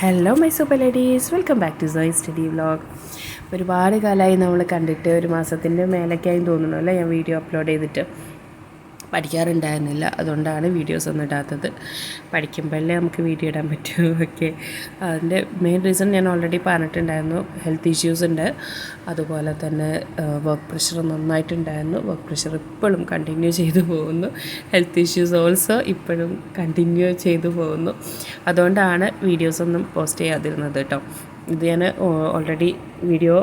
Hello my super ladies welcome back to Soy study vlog ഒരുപാട് കാലമായി നമ്മൾ കണ്ടിട്ട് ഒരു മാസത്തിന്റെ മേലേക്കായി തോന്നുന്നു അല്ലേ? ഞാൻ വീഡിയോ അപ്ലോഡ് ചെയ്തിട്ട്. പഠിക്കാറുണ്ടായിരുന്നില്ല. അതുകൊണ്ടാണ് വീഡിയോസ് ഒന്നും ഇടാത്തത്. പഠിക്കുമ്പോഴല്ലേ നമുക്ക് വീഡിയോ ഇടാൻ പറ്റൂ. ഓക്കെ അതിന്റെ മെയിൻ റീസൺ ഞാൻ ഓൾറെഡി പറഞ്ഞിട്ടുണ്ടായിരുന്നു. ഹെൽത്ത് ഇഷ്യൂസ് ഉണ്ട്. അതുപോലെ തന്നെ വർക്ക് പ്രഷർ നന്നായിട്ടുണ്ടായിരുന്നു. വർക്ക് പ്രഷർ ഇപ്പോഴും കണ്ടിന്യൂ ചെയ്തു പോകുന്നു. ഹെൽത്ത് ഇഷ്യൂസ് ഓൾസോ ഇപ്പോഴും കണ്ടിന്യൂ ചെയ്തു പോകുന്നു. അതുകൊണ്ടാണ് വീഡിയോസൊന്നും പോസ്റ്റ് ചെയ്യാതിരുന്നത് കേട്ടോ. ഇത് ഞാൻ ഓൾറെഡി വീഡിയോ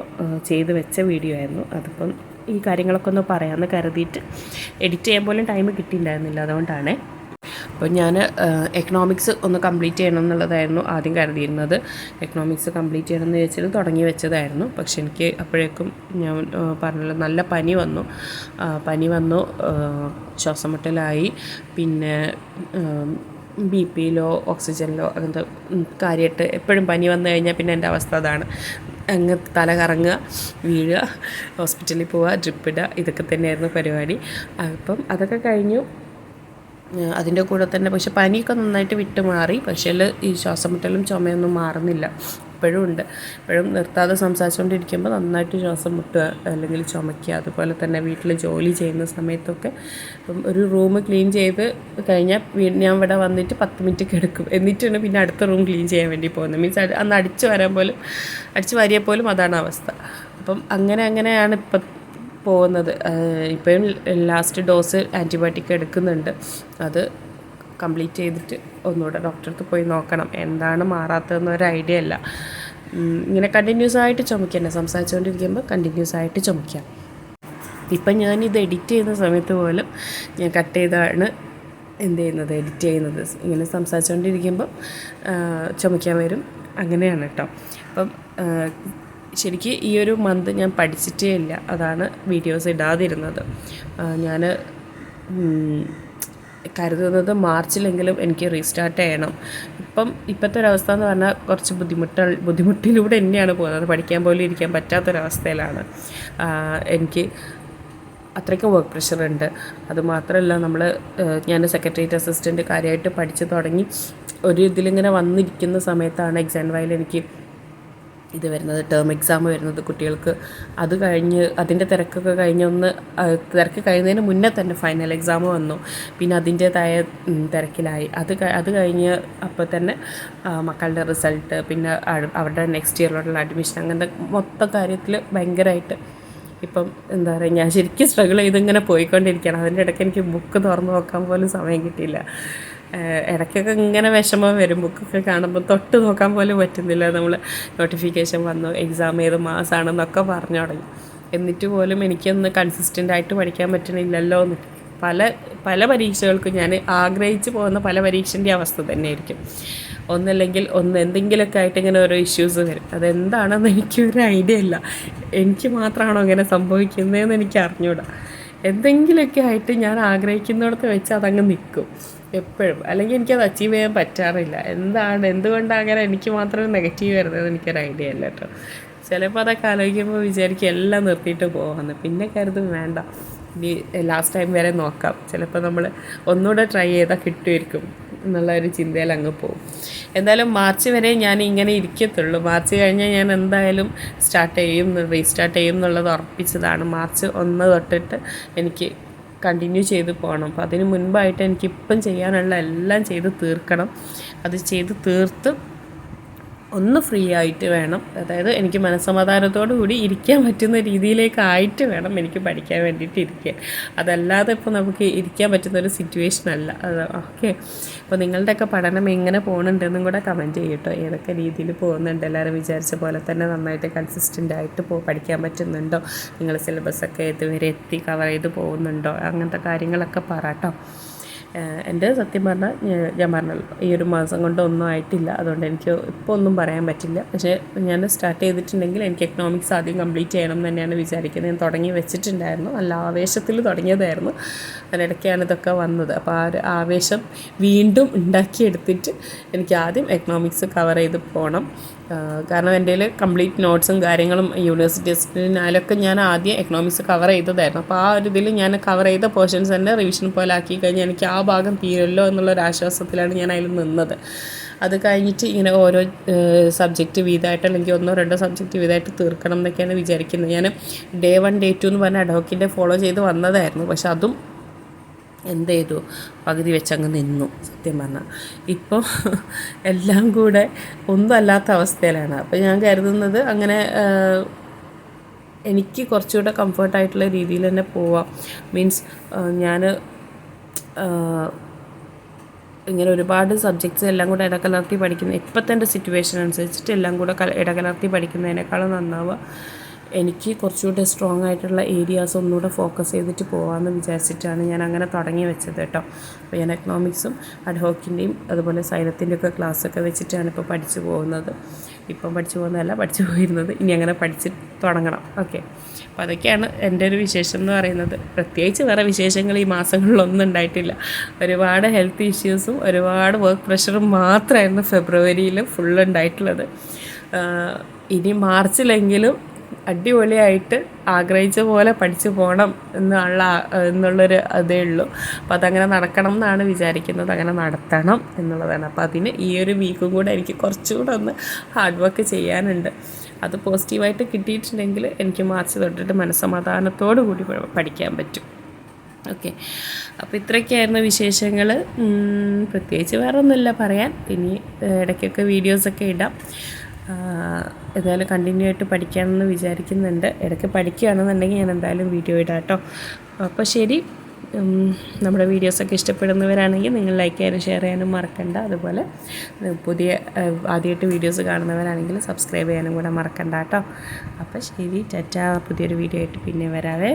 ചെയ്ത് വെച്ച വീഡിയോ ആയിരുന്നു. അതിപ്പം ഈ കാര്യങ്ങളൊക്കെ ഒന്ന് പറയാമെന്ന് കരുതിയിട്ട് എഡിറ്റ് ചെയ്യാൻ പോലും ടൈം കിട്ടിയിട്ടുണ്ടായിരുന്നില്ല അതുകൊണ്ടാണ്. അപ്പോൾ ഞാൻ എക്കണോമിക്സ് ഒന്ന് കംപ്ലീറ്റ് ചെയ്യണം എന്നുള്ളതായിരുന്നു ആദ്യം കരുതിയിരുന്നത്. എക്കണോമിക്സ് കംപ്ലീറ്റ് ചെയ്യണം എന്ന് വെച്ചാൽ തുടങ്ങി വെച്ചതായിരുന്നു. പക്ഷെ എനിക്ക് അപ്പോഴേക്കും ഞാൻ പറഞ്ഞല്ലോ നല്ല പനി വന്നു. പനി വന്നു ശ്വാസം മുട്ടലായി പിന്നെ ബി പിയിലോ ഓക്സിജനിലോ അങ്ങനത്തെ കാര്യമായിട്ട് എപ്പോഴും പനി വന്നു കഴിഞ്ഞാൽ പിന്നെ എന്റെ അവസ്ഥ അതാണ്. അങ്ങ് തല കറങ്ങുക വീഴുക ഹോസ്പിറ്റലിൽ പോവുക ഡ്രിപ്പിടുക ഇതൊക്കെ തന്നെയായിരുന്നു പരിപാടി. അപ്പം അതൊക്കെ കഴിഞ്ഞു. അതിന്റെ കൂടെ തന്നെ പക്ഷെ പനിയൊക്കെ നന്നായിട്ട് വിട്ടുമാറി. പക്ഷേ ഈ ശ്വാസം മുട്ടലും ചുമയൊന്നും മാറുന്നില്ല. ഇപ്പോഴും ഉണ്ട്. ഇപ്പോഴും നിർത്താതെ സംസാരിച്ചുകൊണ്ടിരിക്കുമ്പോൾ നന്നായിട്ട് ശ്വാസം മുട്ടുക അല്ലെങ്കിൽ ചുമയ്ക്കുക അതുപോലെ തന്നെ വീട്ടിൽ ജോലി ചെയ്യുന്ന സമയത്തൊക്കെ ഒരു റൂം ക്ലീൻ ചെയ്ത് കഴിഞ്ഞാൽ ഞാൻ ഇവിടെ വന്നിട്ട് പത്ത് മിനിറ്റ് കിടക്കും. എന്നിട്ടാണ് പിന്നെ അടുത്ത റൂം ക്ലീൻ ചെയ്യാൻ വേണ്ടി പോകുന്നത്. മീൻസ് അന്ന് അടിച്ചു വരാൻ പോലും അടിച്ചു വാരിയാൽ പോലും അതാണ് അവസ്ഥ. അപ്പം അങ്ങനെ അങ്ങനെയാണ് ഇപ്പം പോകുന്നത്. ഇപ്പോഴും ലാസ്റ്റ് ഡോസ് ആന്റിബയോട്ടിക് എടുക്കുന്നുണ്ട്. അത് കംപ്ലീറ്റ് ചെയ്തിട്ട് ഒന്നുകൂടെ ഡോക്ടറെ അടുത്ത് പോയി നോക്കണം. എന്താണ് മാറാത്തതെന്ന് ഒരു ഐഡിയ അല്ല ഇങ്ങനെ കണ്ടിന്യൂസ് ആയിട്ട് ചുമക്കന്നെ സംസാരിച്ചുകൊണ്ടിരിക്കുമ്പോൾ കണ്ടിന്യൂസ് ആയിട്ട് ചുമക്കാം ഇപ്പം ഞാനിത് എഡിറ്റ് ചെയ്യുന്ന സമയത്ത് പോലും ഞാൻ കട്ട് ചെയ്താണ് എന്ത് ചെയ്യുന്നത് എഡിറ്റ് ചെയ്യുന്നത്. ഇങ്ങനെ സംസാരിച്ചുകൊണ്ടിരിക്കുമ്പോൾ ചുമക്കാൻ വരും. അങ്ങനെയാണ് കേട്ടോ. അപ്പം ശരിക്ക് ഈ ഒരു മന്ത് ഞാൻ പഠിച്ചിട്ടേ ഇല്ല. അതാണ് വീഡിയോസ് ഇടാതിരുന്നത്. ഞാൻ കരുതുന്നത് മാർച്ചിലെങ്കിലും എനിക്ക് റീസ്റ്റാർട്ട് ചെയ്യണം. ഇപ്പം ഇപ്പോഴത്തെ ഒരവസ്ഥ എന്ന് പറഞ്ഞാൽ കുറച്ച് ബുദ്ധിമുട്ട ബുദ്ധിമുട്ടിലൂടെ തന്നെയാണ് പോകുന്നത്. പഠിക്കാൻ പോലും ഇരിക്കാൻ പറ്റാത്തൊരവസ്ഥയിലാണ്. എനിക്ക് അത്രയ്ക്കും വർക്ക് പ്രഷർ ഉണ്ട്. അതുമാത്രമല്ല നമ്മൾ ഞാൻ സെക്രട്ടേറിയറ്റ് അസിസ്റ്റന്റ് കാര്യമായിട്ട് പഠിച്ചു തുടങ്ങി ഒരു ഇതിലിങ്ങനെ വന്നിരിക്കുന്ന സമയത്താണ് എക്സാം വയൽ എനിക്ക് ഇത് വരുന്നത് ടേം എക്സാം വരുന്നത് കുട്ടികൾക്ക്. അത് കഴിഞ്ഞ് അതിന്റെ തിരക്കൊക്കെ കഴിഞ്ഞ് ഒന്ന് തിരക്ക് കഴിയുന്നതിന് മുന്നേ തന്നെ ഫൈനൽ എക്സാം വന്നു. പിന്നെ അതിന്റേതായ തിരക്കിലായി. അത് അത് കഴിഞ്ഞ് അപ്പോൾ തന്നെ മക്കളുടെ റിസൾട്ട് പിന്നെ അവരുടെ നെക്സ്റ്റ് ഇയറിലോട്ടുള്ള അഡ്മിഷൻ അങ്ങനത്തെ മൊത്തം കാര്യത്തിൽ ഭയങ്കരമായിട്ട് ഇപ്പം എന്താ പറയുക ഞാൻ ശരിക്കും സ്ട്രഗിൾ ചെയ്തിങ്ങനെ പോയിക്കൊണ്ടിരിക്കുകയാണ്. അതിന്റെ ഇടയ്ക്ക് എനിക്ക് ബുക്ക് തുറന്നു നോക്കാൻ പോലും സമയം കിട്ടിയില്ല. ഇടയ്ക്കൊക്കെ ഇങ്ങനെ വിഷമം വരും. ബുക്കൊക്കെ കാണുമ്പോൾ തൊട്ട് നോക്കാൻ പോലും പറ്റുന്നില്ല. നമ്മൾ നോട്ടിഫിക്കേഷൻ വന്നു എക്സാം ഏത് മാസമാണെന്നൊക്കെ പറഞ്ഞു തുടങ്ങി. എന്നിട്ട് പോലും എനിക്കൊന്ന് കൺസിസ്റ്റന്റ് ആയിട്ട് പഠിക്കാൻ പറ്റണില്ലല്ലോ എന്ന്. പല പല പരീക്ഷകൾക്കും ഞാൻ ആഗ്രഹിച്ച് പോകുന്ന പല പരീക്ഷന്റെ അവസ്ഥ തന്നെയായിരിക്കും. ഒന്നല്ലെങ്കിൽ ഒന്ന് എന്തെങ്കിലുമൊക്കെ ആയിട്ട് ഇങ്ങനെ ഓരോ ഇഷ്യൂസ് വരും. അതെന്താണെന്ന് എനിക്കൊരു ഐഡിയ ഇല്ല. എനിക്ക് മാത്രമാണോ ഇങ്ങനെ സംഭവിക്കുന്നതെന്ന് എനിക്ക് അറിഞ്ഞൂടാ. എന്തെങ്കിലുമൊക്കെ ആയിട്ട് ഞാൻ ആഗ്രഹിക്കുന്നിടത്ത് വെച്ച് അതങ്ങ് നിൽക്കും. എപ്പോഴും. അല്ലെങ്കിൽ എനിക്കത് അച്ചീവ് ചെയ്യാൻ പറ്റാറില്ല. എന്താണ്? എന്തുകൊണ്ടാണ് അങ്ങനെ എനിക്ക് മാത്രം നെഗറ്റീവ് വരുന്നത് എനിക്കൊരു ഐഡിയ അല്ല കേട്ടോ ചിലപ്പോൾ അതൊക്കെ ആലോചിക്കുമ്പോൾ വിചാരിക്കും എല്ലാം നിർത്തിയിട്ട് പോകാമെന്ന് പിന്നെ കരുതും വേണ്ട. ഇനി ലാസ്റ്റ് ടൈം വരെ നോക്കാം. ചിലപ്പോൾ നമ്മൾ ഒന്നുകൂടെ ട്രൈ ചെയ്താൽ കിട്ടുമായിരിക്കും എന്നുള്ള ഒരു ചിന്തയിൽ അങ്ങ് പോകും എന്തായാലും മാർച്ച് വരെ ഞാൻ ഇങ്ങനെ ഇരിക്കത്തുള്ളൂ. മാർച്ച് കഴിഞ്ഞാൽ ഞാൻ എന്തായാലും സ്റ്റാർട്ട് ചെയ്യും റീസ്റ്റാർട്ട് ചെയ്യും എന്നുള്ളത് ഉറപ്പിച്ചതാണ്. മാർച്ച് ഒന്ന് തൊട്ടിട്ട് എനിക്ക് കണ്ടിന്യൂ ചെയ്ത് പോകണം അപ്പോൾ അതിന് മുൻപായിട്ട് എനിക്കിപ്പം ചെയ്യാനുള്ള എല്ലാം ചെയ്ത് തീർക്കണം. അത് ചെയ്ത് തീർത്ത് ഒന്ന് ഫ്രീ ആയിട്ട് വേണം. അതായത് എനിക്ക് മനസ്സമാധാനത്തോടു കൂടി ഇരിക്കാൻ പറ്റുന്ന രീതിയിലേക്ക് ആയിട്ട് വേണം എനിക്ക് പഠിക്കാൻ വേണ്ടിയിട്ട് ഇരിക്കാൻ. അതല്ലാതെ ഇപ്പോൾ നമുക്ക് ഇരിക്കാൻ പറ്റുന്ന ഒരു സിറ്റുവേഷൻ അല്ല. അത് ഓക്കെ അപ്പോൾ നിങ്ങളുടെയൊക്കെ പഠനം എങ്ങനെ പോകുന്നുണ്ടെന്നും കൂടെ കമന്റ് ചെയ്യട്ടോ. ഏതൊക്കെ രീതിയിൽ പോകുന്നുണ്ട്? എല്ലാവരും വിചാരിച്ച പോലെ തന്നെ നന്നായിട്ട് കൺസിസ്റ്റന്റ് ആയിട്ട് പോ പഠിക്കാൻ പറ്റുന്നുണ്ടോ? നിങ്ങൾ സിലബസൊക്കെ ഇതുവരെ എത്തി കവർ ചെയ്ത് പോകുന്നുണ്ടോ? അങ്ങനത്തെ കാര്യങ്ങളൊക്കെ പറയാട്ടോ എന്റെ സത്യം പറഞ്ഞാൽ ഞാൻ പറഞ്ഞല്ലോ ഈ ഒരു മാസം കൊണ്ടൊന്നും ആയിട്ടില്ല. അതുകൊണ്ട് എനിക്ക് ഇപ്പോൾ ഒന്നും പറയാൻ പറ്റില്ല. പക്ഷേ ഞാൻ സ്റ്റാർട്ട് ചെയ്തിട്ടുണ്ടെങ്കിൽ എനിക്ക് എക്കണോമിക്സ് ആദ്യം കംപ്ലീറ്റ് ചെയ്യണം തന്നെയാണ് വിചാരിക്കുന്നത്. ഞാൻ തുടങ്ങി വെച്ചിട്ടുണ്ടായിരുന്നു. നല്ല ആവേശത്തിൽ തുടങ്ങിയതായിരുന്നു. അതിനിടയ്ക്കാണ് ഇതൊക്കെ വന്നത്. അപ്പോൾ ആ ഒരു ആവേശം വീണ്ടും ഉണ്ടാക്കിയെടുത്തിട്ട് എനിക്ക് ആദ്യം എക്കണോമിക്സ് കവർ ചെയ്ത് പോകണം കാരണം എന്റെ കയ്യിൽ കംപ്ലീറ്റ് നോട്ട്സും കാര്യങ്ങളും യൂണിവേഴ്സിറ്റി ടെസ്റ്റിനാലൊക്കെ ഞാൻ ആദ്യം എക്കണോമിക്സ് കവർ ചെയ്തതായിരുന്നു. അപ്പോൾ ആ ഒരു ഇതിൽ ഞാൻ കവർ ചെയ്ത പോർഷൻസ് തന്നെ റിവിഷൻ പോലെ ആക്കി കഴിഞ്ഞാൽ എനിക്ക് ആ ഭാഗം തീരുമല്ലോ എന്നുള്ളൊരു ആശ്വാസത്തിലാണ് ഞാൻ അതിൽ നിന്നത്. അത് കഴിഞ്ഞിട്ട് ഇങ്ങനെ ഓരോ സബ്ജക്റ്റ് വീതമായിട്ട് അല്ലെങ്കിൽ ഒന്നോ രണ്ടോ സബ്ജക്റ്റ് വീതമായിട്ട് തീർക്കണം എന്നൊക്കെയാണ് വിചാരിക്കുന്നത്. ഞാൻ ഡേ വൺ ഡേ ടു എന്ന് പറഞ്ഞ അഡോക്കിന്റെ ഫോളോ ചെയ്ത് വന്നതായിരുന്നു. പക്ഷെ അതും എന്ത് ചെയ്തു? പകുതി വെച്ചങ്ങ് നിന്നു സത്യം പറഞ്ഞാൽ. ഇപ്പോൾ എല്ലാം കൂടെ ഒന്നുമല്ലാത്ത അവസ്ഥയിലാണ്. അപ്പോൾ ഞാൻ കരുതുന്നത് അങ്ങനെ ആ, എനിക്ക് കുറച്ചുകൂടെ കംഫർട്ടായിട്ടുള്ള രീതിയിൽ തന്നെ പോവാം. മീൻസ് ഞാൻ ഇങ്ങനെ ഒരുപാട് സബ്ജക്ട്സ് എല്ലാം കൂടെ ഇടകലർത്തി പഠിക്കുന്ന ഇപ്പോഴത്തെ സിറ്റുവേഷൻ അനുസരിച്ചിട്ട് എല്ലാം കൂടെ ഇടകലർത്തി പഠിക്കുന്നതിനേക്കാളും നന്നാവുക. എനിക്ക് കുറച്ചുകൂടെ സ്ട്രോങ് ആയിട്ടുള്ള ഏരിയാസ് ഒന്നുകൂടെ ഫോക്കസ് ചെയ്തിട്ട് പോകാമെന്ന് വിചാരിച്ചിട്ടാണ് ഞാൻ അങ്ങനെ തുടങ്ങി വെച്ചത് കേട്ടോ. അപ്പോൾ ഞാൻ എക്കണോമിക്സും അഡ്ഹോക്കിന്റെയും അതുപോലെ സൈലത്തിന്റെ ഒക്കെ ക്ലാസ്സൊക്കെ വെച്ചിട്ടാണ് ഇപ്പോൾ പഠിച്ചു പോകുന്നത്. ഇപ്പം പഠിച്ചു പോകുന്നതല്ല പഠിച്ചു പോയിരുന്നത്. ഇനി അങ്ങനെ പഠിച്ച് തുടങ്ങണം. ഓക്കെ അപ്പോൾ അതൊക്കെയാണ് എന്റെ ഒരു വിശേഷം എന്ന് പറയുന്നത്. പ്രത്യേകിച്ച് വേറെ വിശേഷങ്ങൾ ഈ മാസങ്ങളിലൊന്നും ഉണ്ടായിട്ടില്ല. ഒരുപാട് ഹെൽത്ത് ഇഷ്യൂസും ഒരുപാട് വർക്ക് പ്രഷറും മാത്രമായിരുന്നു ഫെബ്രുവരിയിൽ ഫുൾ ഉണ്ടായിട്ടുള്ളത്. ഇനി മാർച്ചിലെങ്കിലും അടിപൊളിയായിട്ട് ആഗ്രഹിച്ച പോലെ പഠിച്ചു പോകണം എന്നുള്ള എന്നുള്ളൊരു അതേ ഉള്ളൂ. അപ്പോൾ അതങ്ങനെ നടക്കണം എന്നാണ് വിചാരിക്കുന്നത്. അങ്ങനെ നടത്തണം എന്നുള്ളതാണ്. അപ്പോൾ അതിന് ഈ ഒരു വീക്കും കൂടെ എനിക്ക് കുറച്ചുകൂടെ ഒന്ന് ഹാർഡ് വർക്ക് ചെയ്യാനുണ്ട്. അത് പോസിറ്റീവായിട്ട് കിട്ടിയിട്ടുണ്ടെങ്കിൽ എനിക്ക് മാർച്ച് തൊട്ടിട്ട് മനസ്സമാധാനത്തോടു കൂടി പഠിക്കാൻ പറ്റും. ഓക്കെ അപ്പോൾ ഇത്രയൊക്കെയായിരുന്നു വിശേഷങ്ങൾ പ്രത്യേകിച്ച് വേറെ ഒന്നുമില്ല പറയാൻ. ഇനി ഇടയ്ക്കൊക്കെ വീഡിയോസൊക്കെ ഇടാം. ഏതായാലും കണ്ടിന്യൂ ആയിട്ട് പഠിക്കാമെന്ന് വിചാരിക്കുന്നുണ്ട്. ഇടയ്ക്ക് പഠിക്കുകയാണെന്നുണ്ടെങ്കിൽ ഞാൻ എന്തായാലും വീഡിയോ ഇടാം കേട്ടോ അപ്പോൾ ശരി നമ്മുടെ വീഡിയോസൊക്കെ ഇഷ്ടപ്പെടുന്നവരാണെങ്കിൽ നിങ്ങൾ ലൈക്ക് ചെയ്യാനും ഷെയർ ചെയ്യാനും മറക്കണ്ട. അതുപോലെ പുതിയ ആദ്യമായിട്ട് വീഡിയോസ് കാണുന്നവരാണെങ്കിൽ സബ്സ്ക്രൈബ് ചെയ്യാനും കൂടെ മറക്കണ്ട കേട്ടോ അപ്പോൾ ശരി ടാറ്റ പുതിയൊരു വീഡിയോ ആയിട്ട് പിന്നെ വരാവേ.